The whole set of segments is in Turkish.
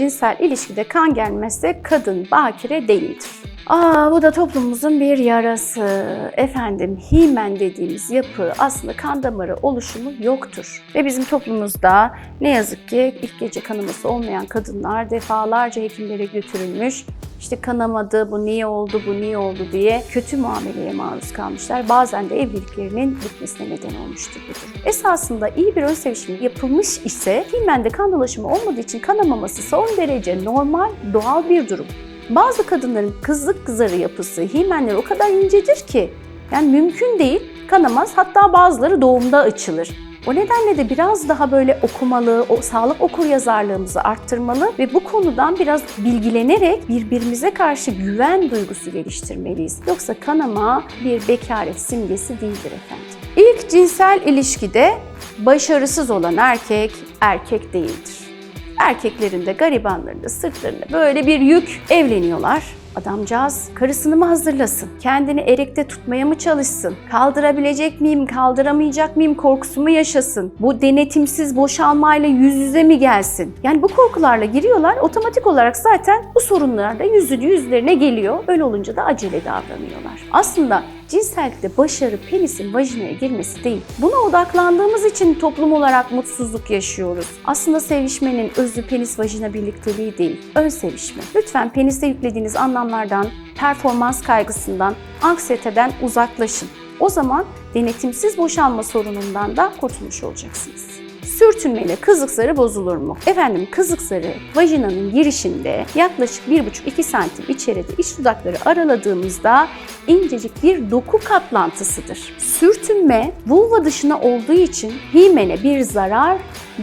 cinsel ilişkide kan gelmezse kadın bakire değildir. Aa bu da toplumumuzun bir yarası. Efendim himen dediğimiz yapı aslında kan damarı oluşumu yoktur. Ve bizim toplumumuzda ne yazık ki ilk gece kanaması olmayan kadınlar defalarca hekimlere götürülmüş. İşte kanamadı, bu niye oldu, bu niye oldu diye kötü muameleye maruz kalmışlar. Bazen de evliliklerinin bitmesine neden olmuştur bu durum. Esasında iyi bir ön sevişme yapılmış ise himende kan dolaşımı olmadığı için kanamaması son derece normal, doğal bir durum. Bazı kadınların kızlık kızarı yapısı, himenleri o kadar incedir ki yani mümkün değil, kanamaz. Hatta bazıları doğumda açılır. O nedenle de biraz daha böyle okumalı, o sağlık okur yazarlığımızı arttırmalı ve bu konudan biraz bilgilenerek birbirimize karşı güven duygusu geliştirmeliyiz. Yoksa kanama bir bekaret simgesi değildir efendim. İlk cinsel ilişkide başarısız olan erkek, erkek değildir. Erkeklerin de garibanların da sırtlarında böyle bir yük evleniyorlar. Adamcağız karısını mı hazırlasın? Kendini erekte tutmaya mı çalışsın? Kaldırabilecek miyim, kaldıramayacak mıyım korkusu mu yaşasın? Bu denetimsiz boşalmayla yüz yüze mi gelsin? Yani bu korkularla giriyorlar. Otomatik olarak zaten bu sorunlar da yüzü yüzlerine geliyor. Öyle olunca da acele davranıyorlar. Aslında cinsellikte başarı penisin vajinaya girmesi değil. Buna odaklandığımız için toplum olarak mutsuzluk yaşıyoruz. Aslında sevişmenin özü penis vajina birlikteliği değil, ön sevişme. Lütfen peniste yüklediğiniz anlamlardan, performans kaygısından, anksiyeteden uzaklaşın. O zaman denetimsiz boşalma sorunundan da kurtulmuş olacaksınız. Sürtünmeyle kızlık zarı bozulur mu? Efendim kızlık zarı vajinanın girişinde yaklaşık 1,5-2 santim içeride iç dudakları araladığımızda incecik bir doku kaplantısıdır. Sürtünme vulva dışına olduğu için himene bir zarar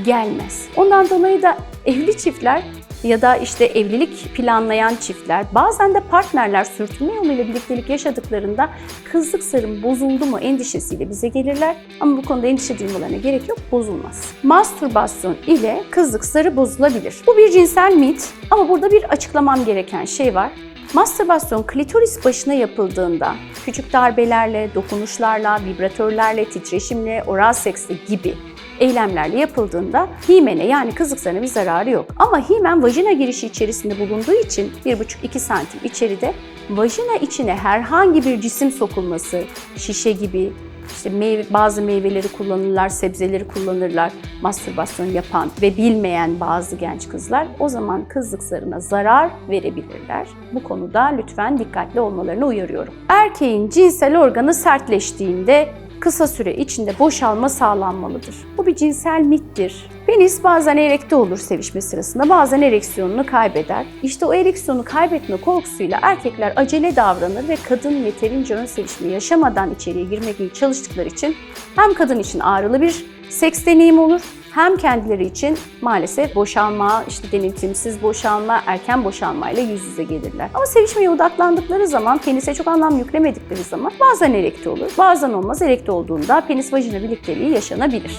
gelmez. Ondan dolayı da evli çiftler ya da işte evlilik planlayan çiftler, bazen de partnerler sürtünme yoluyla birliktelik yaşadıklarında kızlık sarım bozuldu mu endişesiyle bize gelirler. Ama bu konuda endişe duymalarına gerek yok, bozulmaz. Mastürbasyon ile kızlık sarı bozulabilir. Bu bir cinsel mit ama burada bir açıklamam gereken şey var. Mastürbasyon klitoris başına yapıldığında küçük darbelerle, dokunuşlarla, vibratörlerle, titreşimle, oral seksle gibi eylemlerle yapıldığında himene yani kızlık zarına bir zararı yok. Ama himen vajina girişi içerisinde bulunduğu için 1,5-2 santim içeride vajina içine herhangi bir cisim sokulması, şişe gibi, işte meyve, bazı meyveleri kullanırlar, sebzeleri kullanırlar mastürbasyon yapan ve bilmeyen bazı genç kızlar o zaman kızlık zarına zarar verebilirler. Bu konuda lütfen dikkatli olmalarını uyarıyorum. Erkeğin cinsel organı sertleştiğinde kısa süre içinde boşalma sağlanmalıdır. Bu bir cinsel mittir. Penis bazen erekte olur sevişme sırasında, bazen ereksiyonunu kaybeder. İşte o ereksiyonu kaybetme korkusuyla erkekler acele davranır ve kadın yeterince ön sevişme yaşamadan içeriye girmek çalıştıkları için hem kadın için ağrılı bir seks deneyimi olur hem kendileri için maalesef boşalma, işte denetimsiz boşalma, erken boşalmayla yüz yüze gelirler. Ama sevişmeye odaklandıkları zaman, penise çok anlam yüklemedikleri zaman bazen erekte olur, bazen olmaz. Erekte olduğunda penis vajina birlikteliği yaşanabilir.